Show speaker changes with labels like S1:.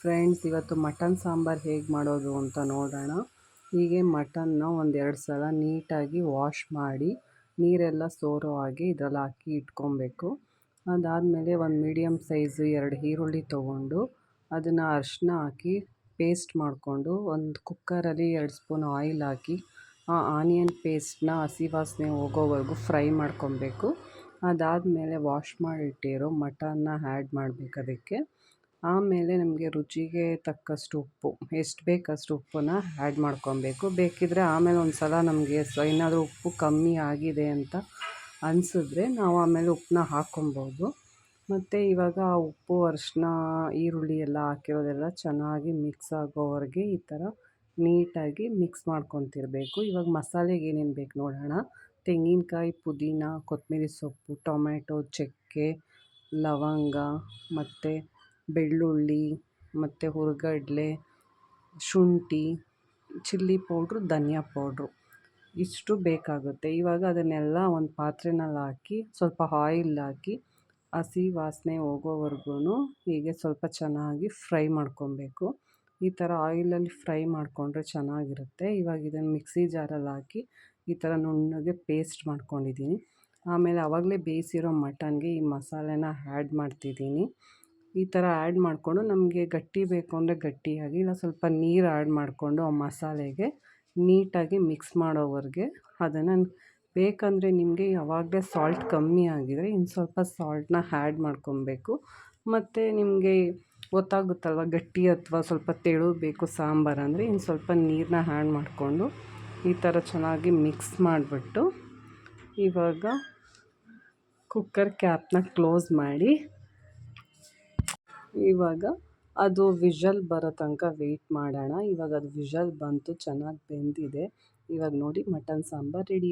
S1: Friends, ಇವತ್ತು mutton sambar ಹೇಗೆ ಮಾಡೋದು ಅಂತ ನೋಡೋಣ. ಹೀಗೆ ಮಟನ್ನ ಒಂದೆರಡು ಸಲ ನೀಟಾಗಿ ವಾಶ್ ಮಾಡಿ, ನೀರೆಲ್ಲ ಸೋರೋ ಹಾಗೆ ಇದರಲ್ಲಿ ಹಾಕಿ ಇಟ್ಕೊಬೇಕು. ಅದಾದಮೇಲೆ ಒಂದು ಮೀಡಿಯಮ್ ಸೈಜು ಎರಡು ಈರುಳ್ಳಿ ತೊಗೊಂಡು ಅದನ್ನು ಅರಿಶಿನ ಹಾಕಿ ಪೇಸ್ಟ್ ಮಾಡಿಕೊಂಡು, ಒಂದು ಕುಕ್ಕರಲ್ಲಿ ಎರಡು ಸ್ಪೂನ್ ಆಯಿಲ್ ಹಾಕಿ ಆ ಆನಿಯನ್ ಪೇಸ್ಟ್ನ ಹಸಿ ವಾಸನೆ ಹೋಗೋವರೆಗೂ ಫ್ರೈ ಮಾಡ್ಕೊಬೇಕು. ಅದಾದಮೇಲೆ ವಾಶ್ ಮಾಡಿಟ್ಟಿರೋ ಮಟನ್ನ ಆ್ಯಡ್ ಮಾಡಬೇಕು ಅದಕ್ಕೆ. ಆಮೇಲೆ ನಮಗೆ ರುಚಿಗೆ ತಕ್ಕಷ್ಟು ಉಪ್ಪು, ಎಷ್ಟು ಬೇಕು ಅಷ್ಟು ಉಪ್ಪನ್ನು ಆ್ಯಡ್ ಮಾಡ್ಕೊಬೇಕು. ಬೇಕಿದ್ದರೆ ಆಮೇಲೆ ಒಂದು ಸಲ ನಮಗೆ ಸ, ಏನಾದರೂ ಉಪ್ಪು ಕಮ್ಮಿ ಆಗಿದೆ ಅಂತ ಅನಿಸಿದ್ರೆ ನಾವು ಆಮೇಲೆ ಉಪ್ಪನ್ನ ಹಾಕ್ಕೊಬೋದು ಮತ್ತು ಇವಾಗ ಉಪ್ಪು ಅರಿಶಿನ ಈರುಳ್ಳಿ ಎಲ್ಲ ಹಾಕಿರೋದೆಲ್ಲ ಚೆನ್ನಾಗಿ ಮಿಕ್ಸ್ ಆಗೋವರೆಗೆ ಈ ಥರ ನೀಟಾಗಿ ಮಿಕ್ಸ್ ಮಾಡ್ಕೊತಿರ್ಬೇಕು. ಇವಾಗ ಮಸಾಲೆಗೆ ಏನೇನು ಬೇಕು ನೋಡೋಣ. ತೆಂಗಿನಕಾಯಿ, ಪುದೀನ ಕೊತ್ತಂಬರಿ ಸೊಪ್ಪು ಟೊಮೆಟೊ ಚಕ್ಕೆ, ಲವಂಗ, ಮತ್ತು ಬೆಳ್ಳುಳ್ಳಿ, ಮತ್ತು ಹುರಗಡ್ಲೆ, ಶುಂಠಿ, ಚಿಲ್ಲಿ ಪೌಡ್ರು, ಧನಿಯಾ ಪೌಡ್ರು. ಇಷ್ಟು ಬೇಕಾಗುತ್ತೆ. ಇವಾಗ ಅದನ್ನೆಲ್ಲ ಒಂದು ಪಾತ್ರೆನಲ್ಲಿ ಹಾಕಿ, ಸ್ವಲ್ಪ ಆಯಿಲ್ ಹಾಕಿ, ಹಸಿ ವಾಸನೆ ಹೋಗೋವರ್ಗು ಹೀಗೆ ಸ್ವಲ್ಪ ಚೆನ್ನಾಗಿ ಫ್ರೈ ಮಾಡ್ಕೊಬೇಕು. ಈ ಥರ ಆಯಿಲಲ್ಲಿ ಫ್ರೈ ಮಾಡಿಕೊಂಡ್ರೆ ಚೆನ್ನಾಗಿರುತ್ತೆ. ಇವಾಗ ಇದನ್ನು ಮಿಕ್ಸಿ ಜಾರಲ್ಲಿ ಹಾಕಿ ಈ ಥರ ನುಣ್ಣಗೆ ಪೇಸ್ಟ್ ಮಾಡ್ಕೊಂಡಿದ್ದೀನಿ. ಆಮೇಲೆ ಆವಾಗಲೇ ಬೇಯಿಸಿರೋ ಮಟನ್ಗೆ ಈ ಮಸಾಲೆನ ಆ್ಯಡ್ ಮಾಡ್ತಿದ್ದೀನಿ. ಈ ಥರ ಆ್ಯಡ್ ಮಾಡಿಕೊಂಡು ನಮಗೆ ಗಟ್ಟಿ ಬೇಕು ಅಂದರೆ ಗಟ್ಟಿಯಾಗಿ, ಇಲ್ಲ ಸ್ವಲ್ಪ ನೀರು ಆ್ಯಡ್ ಮಾಡಿಕೊಂಡು ಆ ಮಸಾಲೆಗೆ ನೀಟಾಗಿ ಮಿಕ್ಸ್ ಮಾಡೋವರೆಗೆ ಅದನ್ನು ಬೇಕಂದರೆ ನಿಮಗೆ ಯಾವಾಗಲೇ ಸಾಲ್ಟ್ ಕಮ್ಮಿ ಆಗಿದರೆ ಇನ್ನು ಸ್ವಲ್ಪ ಸಾಲ್ಟನ್ನ ಆ್ಯಡ್ ಮಾಡ್ಕೊಬೇಕು. ಮತ್ತು ನಿಮಗೆ ಗೊತ್ತಾಗುತ್ತಲ್ವ ಗಟ್ಟಿ ಅಥವಾ ಸ್ವಲ್ಪ ತೆಳು ಬೇಕು ಸಾಂಬಾರು ಅಂದರೆ ಇನ್ನು ಸ್ವಲ್ಪ ನೀರನ್ನ ಆ್ಯಡ್ ಮಾಡಿಕೊಂಡು ಈ ಥರ ಚೆನ್ನಾಗಿ ಮಿಕ್ಸ್ ಮಾಡಿಬಿಟ್ಟು ಇವಾಗ ಕುಕ್ಕರ್ ಕ್ಯಾಪ್ನ ಕ್ಲೋಸ್ ಮಾಡಿ ಇವಾಗ ಅದು ವಿಷಲ್ ಬರೋ ತನಕ ವೆಯ್ಟ್ ಮಾಡೋಣ. ಇವಾಗ ಅದು ವಿಷಲ್ ಬಂತು, ಚೆನ್ನಾಗಿ ಬೆಂದಿದೆ. ಇವಾಗ ನೋಡಿ, ಮಟನ್ ಸಾಂಬಾರ್ ರೆಡಿ